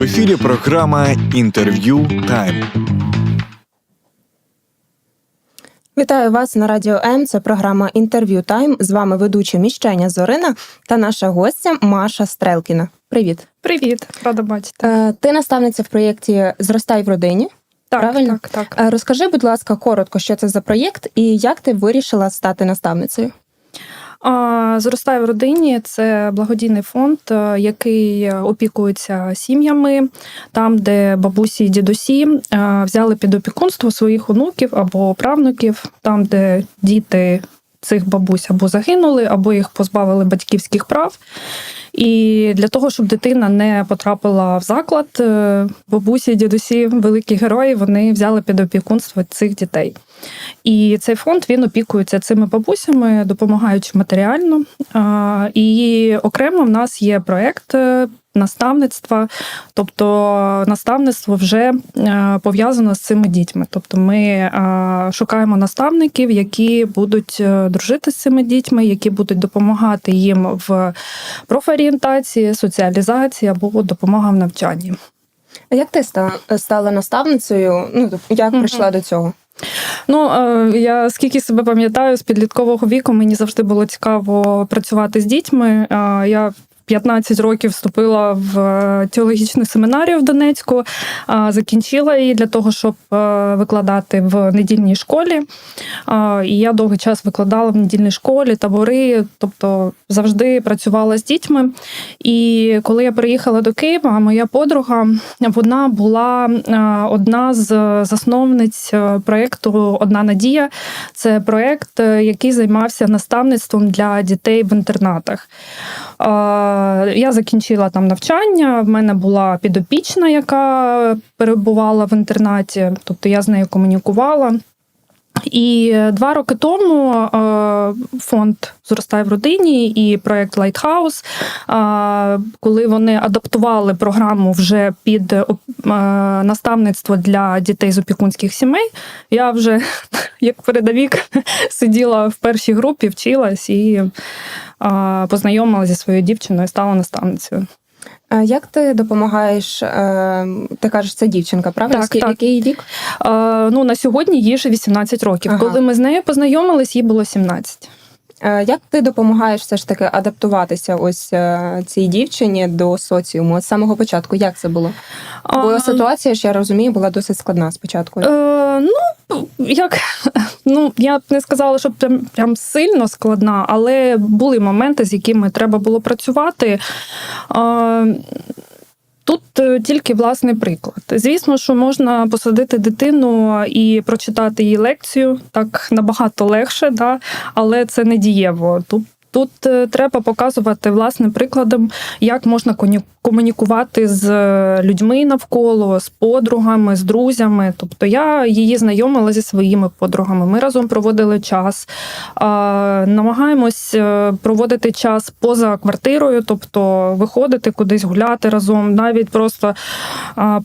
В ефірі програма Інтерв'ю Тайм. Вітаю вас на радіо М. Це програма Інтерв'ю Тайм. З вами ведуча міщення Зорина та наша гостя Маша Стрелкіна. Привіт. Привіт, рада бачити. Е, Ти наставниця в проєкті Зростай в родині. Так, правильно? так, так. Е, Розкажи, будь ласка, коротко, що це за проєкт і як ти вирішила стати наставницею? А, Зростай в родині це благодійний фонд, е, який опікується сім'ями, там, де бабусі і дідусі е, взяли під опікунство своїх онуків або правнуків, там, де діти цих бабусь або загинули, або їх позбавили батьківських прав. І для того, щоб дитина не потрапила в заклад, е, бабусі, дідусі, великі герої, вони взяли під опікунство цих дітей. І цей фонд він опікується цими бабусями, допомагаючи матеріально. І окремо в нас є проект е, наставництва, тобто наставництво вже е, пов'язано з цими дітьми. Тобто ми е, шукаємо наставників, які будуть е, дружити з цими дітьми, які будуть допомагати їм в профорієнтації, соціалізації або допомога в навчанні. А як ти стала наставницею? Ну, тобто, як прийшла до цього? Ну я скільки себе пам'ятаю, з підліткового віку мені завжди було цікаво працювати з дітьми. Я 15 років вступила в е, теологічну семінарію в Донецьку, закінчила її для того, щоб е, викладати в недільній школі. І я довгий час викладала в недільній школі, табори, тобто завжди працювала з дітьми. І коли я приїхала до Києва, моя подруга вона була е, одна з засновниць проєкту Одна надія. Це проєкт, який займався наставництвом для дітей в інтернатах. Я закінчила там навчання. В мене була підопічна, яка перебувала в інтернаті, тобто я з нею комунікувала. І два роки тому е, фонд Зростай в родині і проект Лайтхаус, е, коли вони адаптували програму вже під е, наставництво для дітей з опікунських сімей, я вже як передовік сиділа в першій групі, вчилась і е, познайомилася зі своєю дівчиною, стала наставницею. А як ти допомагаєш? е, Ти кажеш, це дівчинка, правда? Так, так. який вік? Е, Ну на сьогодні їй вже 18 років. Ага. Коли ми з нею познайомились, їй було 17. Е, Як ти допомагаєш все ж таки адаптуватися ось е, цій дівчині до соціуму з самого початку? Як це було? Бо А, ситуація ж я розумію, була досить складна спочатку. Е, ну, як ну я б не сказала, що прям, прям сильно складна, але були моменти, з якими треба було працювати. Е, Тут е, тільки власний приклад. Звісно, що можна посадити дитину і прочитати її лекцію так набагато легше, да? але це не дієво. Тут Тут е, треба показувати власним прикладом, як можна комунікувати з е, людьми навколо, з подругами, з друзями. Тобто я її знайомила зі своїми подругами. Ми разом проводили час, намагаємось е, проводити час поза квартирою, тобто виходити кудись гуляти разом, навіть просто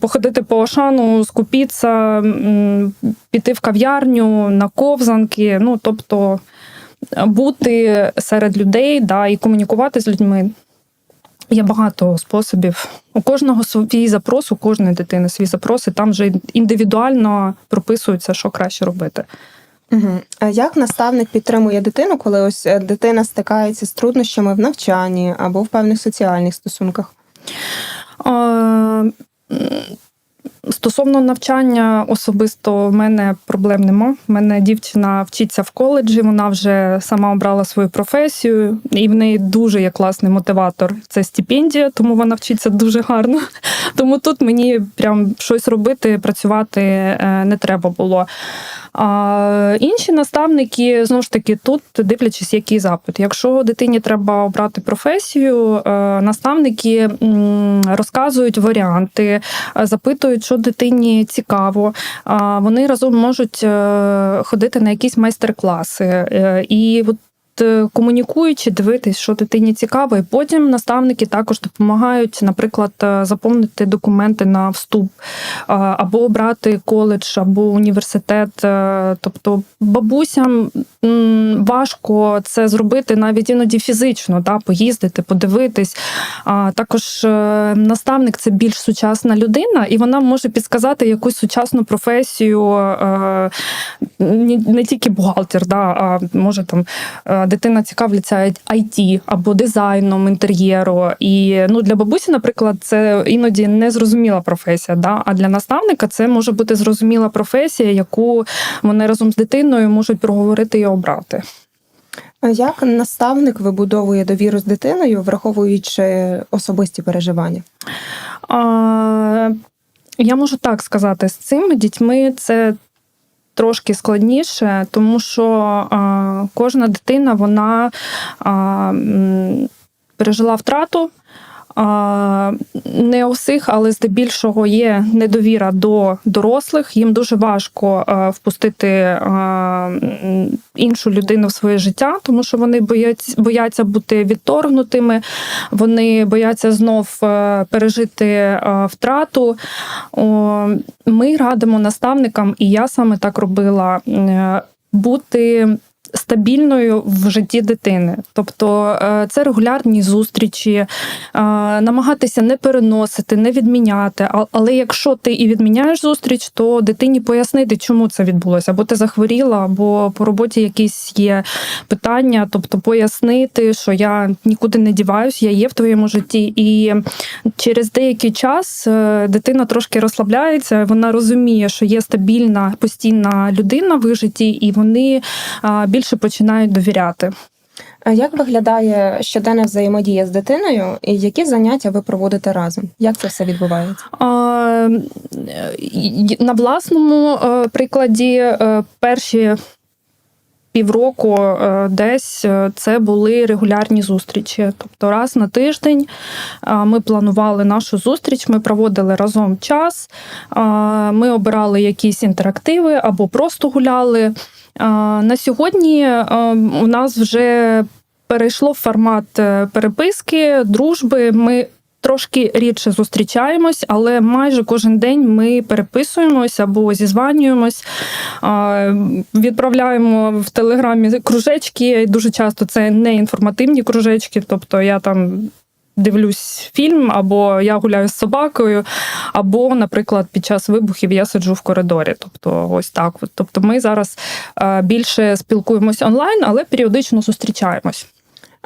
походити по Ошану, скупитися, м, піти в кав'ярню на ковзанки. Ну тобто бути серед людей да, і комунікувати з людьми. Є багато способів. У кожного свій запрос, у кожної дитини свій запрос, і там вже індивідуально прописується, що краще робити. Угу. А як наставник підтримує дитину, коли ось е, дитина стикається з труднощами в навчанні або в певних соціальних стосунках? М, Стосовно навчання, особисто в мене проблем нема. У мене дівчина вчиться в коледжі, вона вже сама обрала свою професію, і в неї дуже є класний мотиватор. Це стипендія, тому вона вчиться дуже гарно. Тому тут мені прям щось робити, працювати е, не треба було. А інші наставники знову ж таки тут дивлячись, який запит. Якщо дитині треба обрати професію, е, наставники розказують варіанти, запитують, що дитині цікаво. Вони разом можуть е, ходити на якісь майстер-класи. Е, І от комунікуючи, дивитись, що дитині цікаво, і потім наставники також допомагають, наприклад, е, заповнити документи на вступ е, або обрати коледж, або університет. Е, Тобто бабусям важко це зробити навіть іноді фізично, да, поїздити, подивитись. Також е, наставник це більш сучасна людина, і вона може підсказати якусь сучасну професію, е, не тільки бухгалтер, да, а може там е, дитина цікавляться IT або дизайном інтер'єру. І ну, для бабусі, наприклад, це іноді незрозуміла професія. Да? А для наставника це може бути зрозуміла професія, яку вони разом з дитиною можуть проговорити і обрати. А Як наставник вибудовує довіру з дитиною, враховуючи особисті переживання? А, я можу так сказати, з цими дітьми це трошки складніше, тому що кожна дитина вона пережила втрату. Не у всіх, але здебільшого є недовіра до дорослих. Їм дуже важко впустити іншу людину в своє життя, тому що вони бояться, бути відторгнутими, вони бояться знов е, пережити втрату. Ми радимо наставникам, і я саме так робила, е, бути. Стабільною в житті дитини, тобто е, це регулярні зустрічі, е, намагатися не переносити, не відміняти. Але якщо ти і відміняєш зустріч, то дитині пояснити, чому це відбулося, або ти захворіла, або по роботі якісь є питання, тобто пояснити, що я нікуди не діваюсь, я є в твоєму житті. І через деякий час е, дитина трошки розслабляється, вона розуміє, що є стабільна постійна людина в житті, і вони а, більше починають довіряти. А Як виглядає щоденна взаємодія з дитиною, і які заняття ви проводите разом? Як це все відбувається? На власному е, прикладі е, перші півроку е, десь це були регулярні зустрічі. Тобто раз на тиждень ми планували нашу зустріч, ми проводили разом час, ми обирали якісь інтерактиви або просто гуляли. На сьогодні у нас вже перейшло в формат е, переписки, дружби. Ми Трошки рідше зустрічаємось, але майже кожен день ми переписуємось або зізванюємось, відправляємо в телеграмі кружечки. Дуже часто це не інформативні кружечки, тобто я там. Дивлюсь фільм, або я гуляю з собакою, або, наприклад, під час вибухів я сиджу в коридорі. Тобто, ось так. Тобто, ми зараз е, більше спілкуємось онлайн, але періодично зустрічаємось.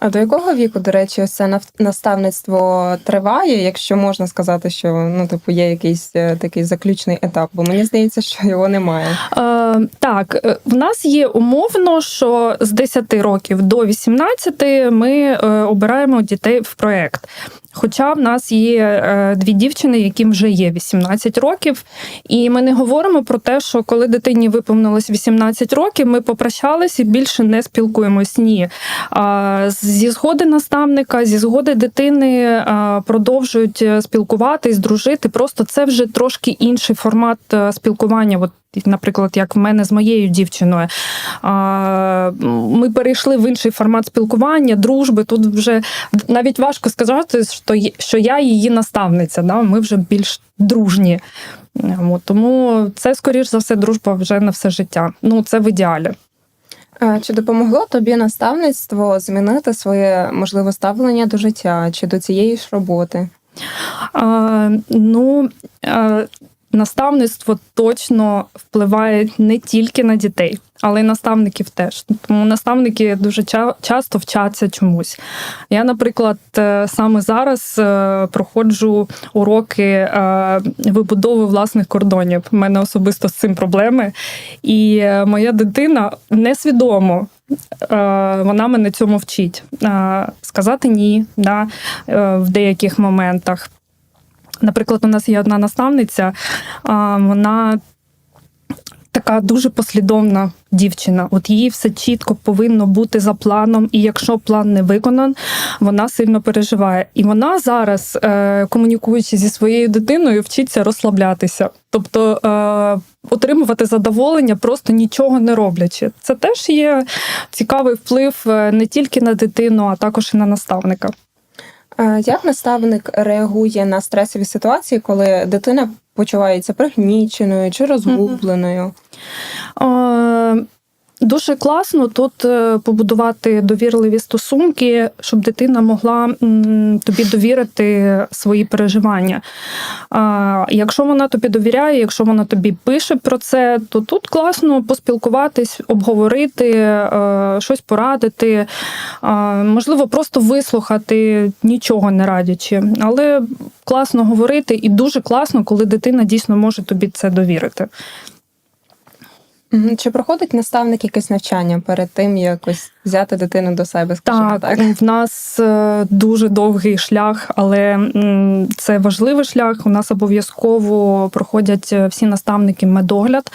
А до якого віку, до речі, це наставництво триває, якщо можна сказати, що ну типу є якийсь е, такий заключний етап? Бо мені здається, що його немає. Е, так, е, в нас є умовно, що з 10 років до 18 ми е, обираємо дітей в проект. Хоча в нас є дві дівчини, яким вже є 18 років, і ми не говоримо про те, що коли дитині виповнилось 18 років, ми попрощались і більше не спілкуємось. Ні. А, Зі згоди наставника, зі згоди дитини продовжують е, спілкуватись, дружити. Просто це вже трошки інший формат е, спілкування. От Наприклад, як в мене з моєю дівчиною, ми перейшли в інший формат спілкування, дружби. Тут вже навіть важко сказати, що я її наставниця. Да? Ми вже більш дружні. Тому це, скоріш за все, дружба вже на все життя. Ну, це в ідеалі. Чи допомогло тобі наставництво змінити своє можливе ставлення до життя чи до цієї ж роботи? А, ну, а, наставництво точно впливає не тільки на дітей, але й наставників теж. Тому наставники дуже ча- часто вчаться чомусь. Я, наприклад, е, саме зараз е, проходжу уроки е, вибудови власних кордонів. У мене особисто з цим проблеми. І моя дитина несвідомо. Вона мене цьому вчить. Сказати ні да, в деяких моментах. Наприклад, у нас є одна наставниця, вона така дуже послідовна дівчина. От їй все чітко повинно бути за планом, і якщо план не виконан, вона сильно переживає. І вона зараз, е, комунікуючи зі своєю дитиною, вчиться розслаблятися, тобто е, отримувати задоволення, просто нічого не роблячи. Це теж є цікавий вплив е, не тільки на дитину, а також і на наставника. Е, Як наставник реагує на стресові ситуації, коли дитина почувається пригніченою чи розгубленою? Е, Дуже класно тут е, побудувати довірливі стосунки, щоб дитина могла тобі довірити свої переживання. Якщо вона тобі довіряє, якщо вона тобі пише про це, то тут класно поспілкуватись, обговорити, е, щось порадити, можливо, просто вислухати, нічого не радячи. Але класно говорити, і дуже класно, коли дитина дійсно може тобі це довірити. Чи проходить наставник якесь навчання перед тим, як ось взяти дитину до себе? Скажімо Так, так. в нас е, дуже довгий шлях, але це важливий шлях. У нас обов'язково проходять е, всі наставники медогляд.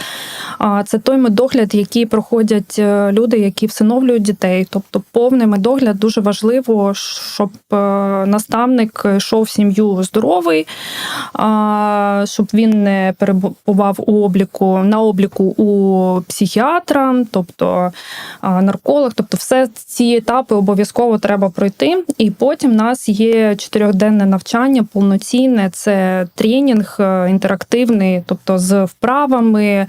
Це той медогляд, який проходять е, люди, які всиновлюють дітей. Тобто повний медогляд дуже важливо, щоб наставник йшов в сім'ю здоровий, щоб він не перебував у обліку на обліку у психіатра, тобто нарколог, тобто все ці етапи обов'язково треба пройти. І потім в нас є чотирьохденне навчання, повноцінне, це тренінг е, інтерактивний, тобто з вправами, е,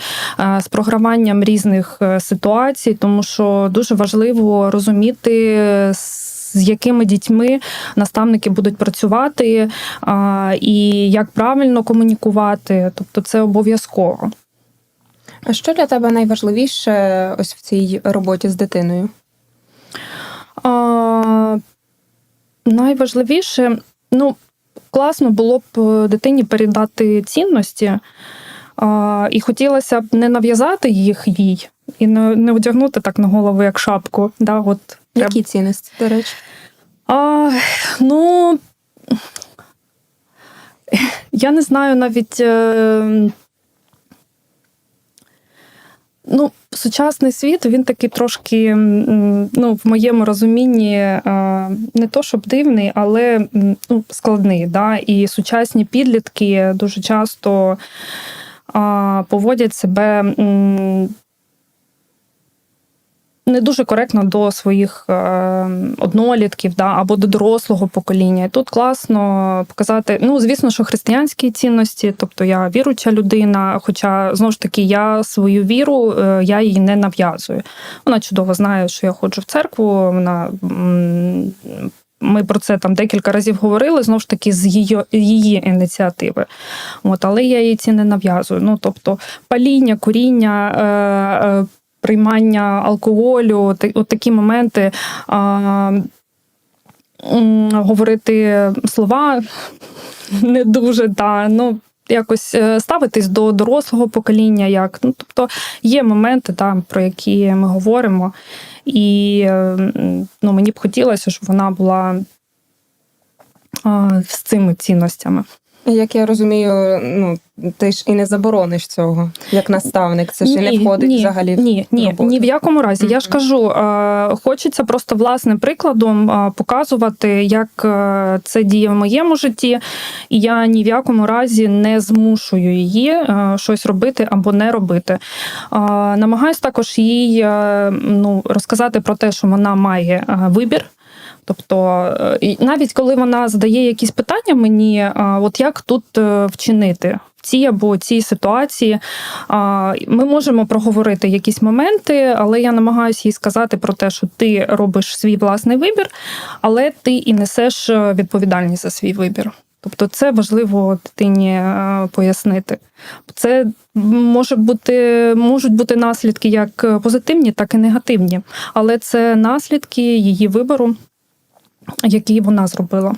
з програванням різних е, ситуацій, тому що дуже важливо розуміти. З якими дітьми наставники будуть працювати, а, і як правильно комунікувати, тобто це обов'язково. А що для тебе найважливіше ось в цій роботі з дитиною? А, найважливіше, ну, класно було б е, дитині передати цінності, а, і хотілося б не нав'язати їх їй і не, не одягнути так на голову, як шапку. Да, от. Які цінності, до речі? А, ну, я не знаю навіть. Ну, сучасний світ він такий трошки, ну, в моєму розумінні, е, не то щоб дивний, але ну, складний. Да? І сучасні підлітки дуже часто поводять себе. Не дуже коректно до своїх е, однолітків да, або до дорослого покоління. І тут класно показати, ну, звісно, що християнські цінності, тобто я віруюча людина, хоча знову ж таки я свою віру, е, я її не нав'язую. Вона чудово знає, що я ходжу в церкву. Вона ми про це там декілька разів говорили, знову ж таки, з її, її ініціативи. От, але я їй ці не нав'язую. Ну, тобто, паління, куріння. Е, е, Приймання алкоголю, от такі моменти. Говорити слова не дуже, та, ну, якось е, ставитись до дорослого покоління. Як. Ну, тобто є моменти, та, про які ми говоримо, і е, ну, мені б хотілося, щоб вона була а, з цими цінностями. Як я розумію, ну ти ж і не заборониш цього як наставник. Це ж і не входить ні, взагалі. в Ні, ні, роботу. ні в якому разі. Я ж кажу, хочеться просто власним прикладом показувати, як це діє в моєму житті, і я ні в якому разі не змушую її щось робити або не робити. Намагаюсь також їй ну, розказати про те, що вона має вибір. Тобто, е, навіть коли вона задає якісь питання мені, е, от як тут е, вчинити в цій або цій ситуації, ми можемо проговорити якісь моменти, але я намагаюся їй сказати про те, що ти робиш свій власний вибір, але ти і несеш відповідальність за свій вибір. Тобто це важливо дитині пояснити. Це може бути, можуть бути наслідки як позитивні, так і негативні, але це наслідки її вибору, який вона зробила.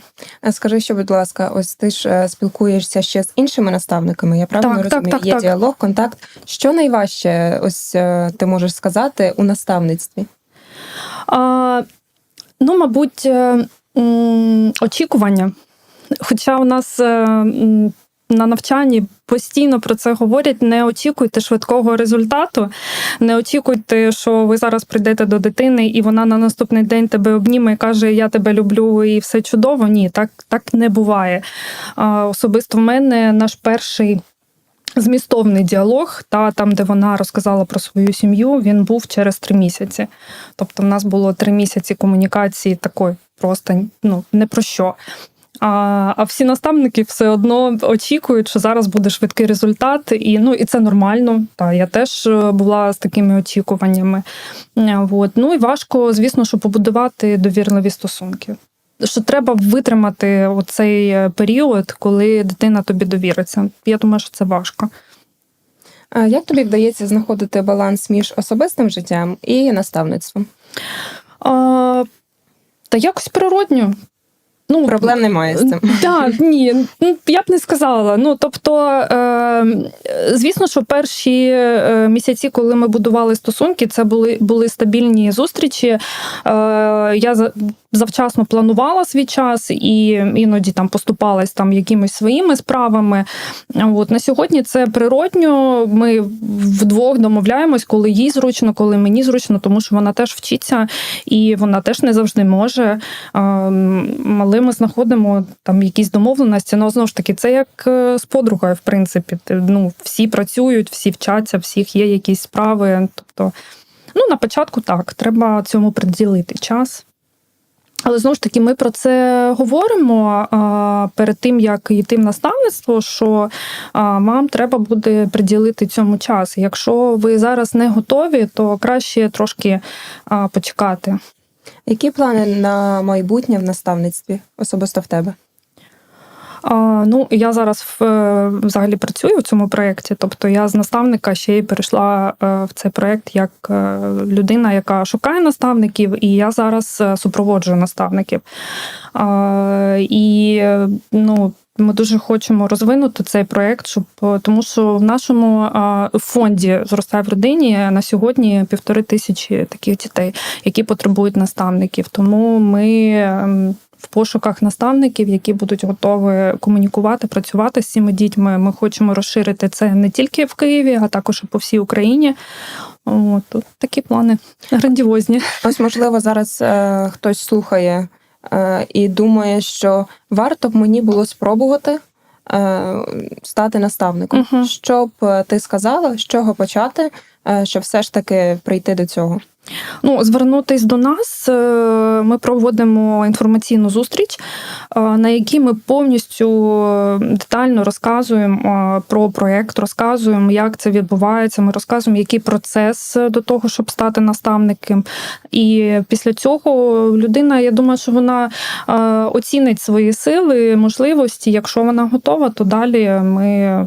Скажи, що, будь ласка, ось ти ж е, спілкуєшся ще з іншими наставниками. Я правильно Так, так, розумію? так, Є так. діалог, контакт. Що найважче, ось е, ти можеш сказати у наставництві? А, ну, мабуть, е, очікування. Хоча у нас е, на навчанні постійно про це говорять. Не очікуйте швидкого результату, не очікуйте, що ви зараз прийдете до дитини, і вона на наступний день тебе обніме і каже: Я тебе люблю, і все чудово. Ні, так, так не буває. Особисто в мене наш перший. Змістовний діалог, та там, де вона розказала про свою сім'ю, він був через три місяці. Тобто, в нас було три місяці комунікації такої просто ну не про що. А, а всі наставники все одно очікують, що зараз буде швидкий результат, і ну і це нормально. Та я теж е, була з такими очікуваннями. Е, От. Ну і важко, звісно, що побудувати довірливі стосунки. Що треба витримати оцей е, період, коли дитина тобі довіриться. Я думаю, що це важко. А Як тобі вдається знаходити баланс між особистим життям і наставництвом? А, та якось природньо. Ну, Проблем немає з цим. Так, ні, ну, я б не сказала. Ну тобто, е, звісно, що перші е, місяці, коли ми будували стосунки, це були, були стабільні зустрічі. Е, я завчасно планувала свій час і іноді там поступалась там якимись своїми справами. От на сьогодні це природньо. Ми вдвох домовляємось, коли їй зручно, коли мені зручно, тому що вона теж вчиться і вона теж не завжди може. Але ми знаходимо там якісь домовленості. Ну знову ж таки, це як е, з подругою, в принципі. Ну, всі працюють, всі вчаться, всіх є якісь справи. Тобто, ну на початку так, треба цьому приділити час. Але знову ж таки, ми про це говоримо а, перед тим, як йти в наставництво, що а, вам треба буде приділити цьому час. Якщо ви зараз не готові, то краще трошки а, почекати. Які плани на майбутнє в наставництві, особисто в тебе? Ну, я зараз е, взагалі працюю в цьому проєкті. Тобто я з наставника ще й перейшла е, в цей проєкт як е, людина, яка шукає наставників, і я зараз супроводжую наставників. І ну. Ми дуже хочемо розвинути цей проект, щоб тому, що в нашому фонді зростає в родині на сьогодні півтори тисячі таких дітей, які потребують наставників. Тому ми ем, в пошуках наставників, які будуть готові комунікувати, працювати з цими дітьми. Ми хочемо розширити це не тільки в Києві, а також і по всій Україні. От тут такі плани грандіозні. Ось, можливо, зараз е, хтось слухає е, і думає, що варто б мені було спробувати е, стати наставником. Мгм. Що б е, ти сказала, з чого почати, е, щоб все ж таки прийти до цього? Ну, звернутись до нас. е, Ми проводимо інформаційну зустріч, е, на якій ми повністю е, детально розказуємо про проєкт, розказуємо, як це відбувається. Ми розказуємо, який процес до того, щоб стати наставником. І після цього людина, я думаю, що вона оцінить свої сили, можливості. Якщо вона готова, то далі ми.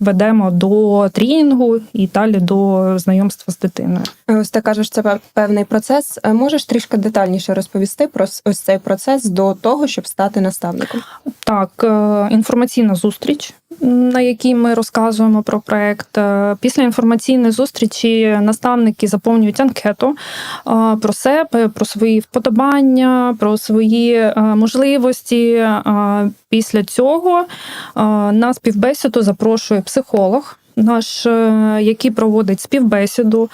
Ведемо до трінінгу і далі до знайомства з дитиною. Ось ти кажеш, це певний процес. Е, Можеш трішки детальніше розповісти про ось цей процес до того, щоб стати наставником? Так, е, інформаційна зустріч, на якій ми розказуємо про проект. Е, Після інформаційної зустрічі наставники заповнюють анкету е, про себе, про свої вподобання, про свої е, можливості. Після цього на співбесіду запрошує психолог. Наш, який проводить співбесіду.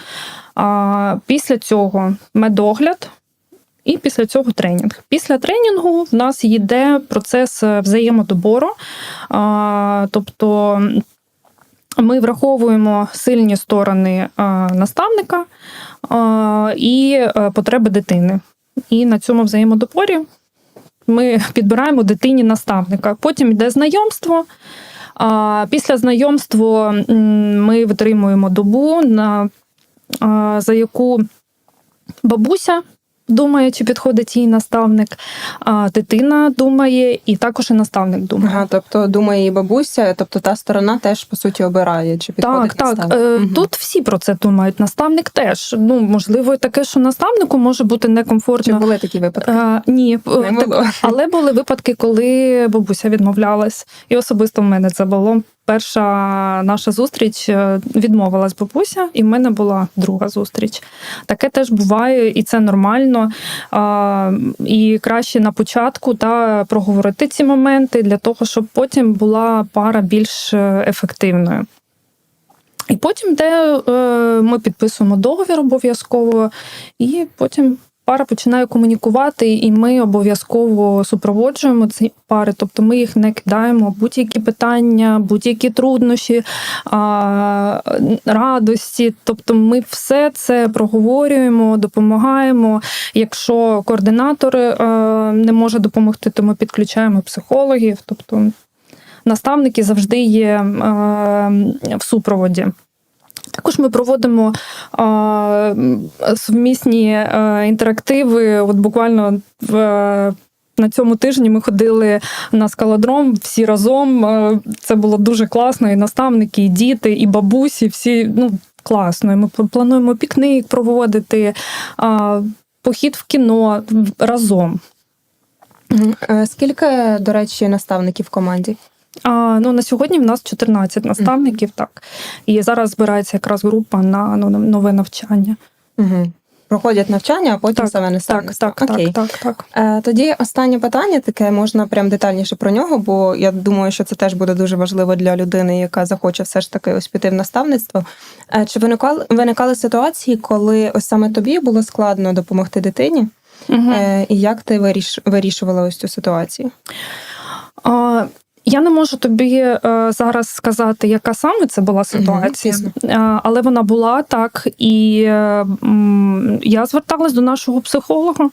Після цього медогляд, і після цього тренінг. Після тренінгу в нас йде процес е, взаємодобору. Тобто ми враховуємо сильні сторони наставника і е, потреби дитини. І на цьому взаємодоборі ми підбираємо дитині наставника. Потім йде знайомство. Після знайомства ми витримуємо добу, за яку бабуся думає, чи підходить їй наставник, а дитина думає, і також і наставник думає. Ага, тобто думає і бабуся, тобто та сторона теж по суті обирає, чи підходить Так, так. наставник. Е, Мгм. Тут всі про це думають. Наставник теж. Ну, можливо, таке, що наставнику може бути Чи некомфортно. були такі випадки? Е, ні, Не так, але були випадки, коли бабуся відмовлялась, і особисто в мене це було. Перша наша зустріч е, відмовилась бабуся, і в мене була друга зустріч. Таке теж буває, і це нормально. І краще на початку та проговорити ці моменти для того, щоб потім була пара більш е, ефективною. І потім, де е, ми підписуємо договір обов'язково, і потім пара починає комунікувати, і ми обов'язково супроводжуємо ці пари. Тобто ми їх не кидаємо будь-які питання, будь-які труднощі, радості. Тобто, ми все це проговорюємо, допомагаємо. Якщо координатор е, не може допомогти, то ми підключаємо психологів. Тобто наставники завжди є е, в супроводі. Також ми проводимо е, сумісні е, інтерактиви. От буквально в, е, на цьому тижні ми ходили на скалодром всі разом. Е, Це було дуже класно. І наставники, і діти, і бабусі, всі ну, класно. І Ми плануємо пікник проводити, е, похід в кіно разом. Е, Скільки, до речі, наставників в команді? А, ну, на сьогодні в нас 14 наставників, так. І зараз збирається якраз група на ну, нове навчання. Угу. Проходять навчання, а потім Так, саме Так, наставництво. так, Окей. так, так, так. Е, Тоді останнє питання таке можна прям детальніше про нього, бо я думаю, що це теж буде дуже важливо для людини, яка захоче все ж таки ось піти в наставництво. Е, Чи виникали виникали ситуації, коли ось саме тобі було складно допомогти дитині? Угу. Е, І як ти виріш... вирішувала ось цю ситуацію? Я не можу тобі е, зараз сказати, яка саме це була ситуація, звісно. Е, але вона була так. І е, я зверталась до нашого психолога.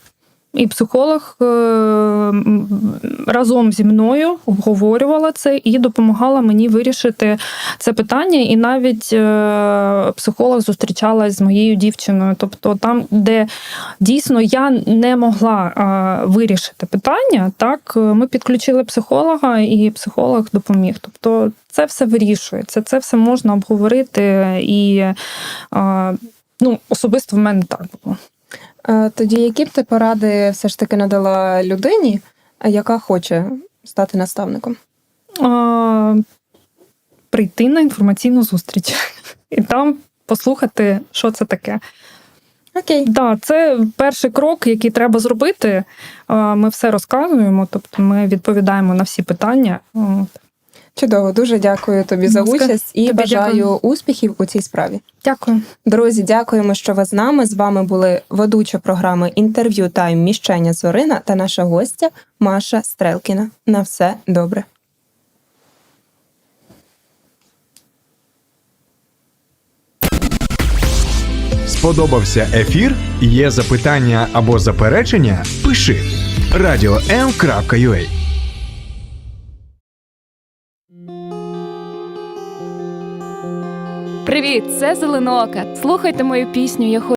І психолог е, разом зі мною обговорювала це і допомагала мені вирішити це питання. І навіть е, психолог зустрічалась з моєю дівчиною. Тобто, там, де дійсно я не могла е, вирішити питання, так ми підключили психолога, і психолог допоміг. Тобто, це все вирішується, це все можна обговорити, і ну, особисто в мене так було. Е, Тоді які б ти поради все ж таки надала людині, е, яка хоче стати наставником? А, прийти на інформаційну зустріч і там послухати, що це таке. Окей. Да, це перший крок, який треба зробити. Ми все розказуємо, тобто ми відповідаємо на всі питання. Чудово, дуже дякую тобі за участь і Тобі бажаю дякую. успіхів у цій справі. Дякую. Друзі, дякуємо, що ви з нами. З вами були ведуча програми інтерв'ю Тайм Міщення Зорина та наша гостя Маша Стрелкіна. На все добре. Сподобався ефір? Є запитання або заперечення? Пиши radio.m.ua Привіт, це Зеленока. Слухайте мою пісню Я хочу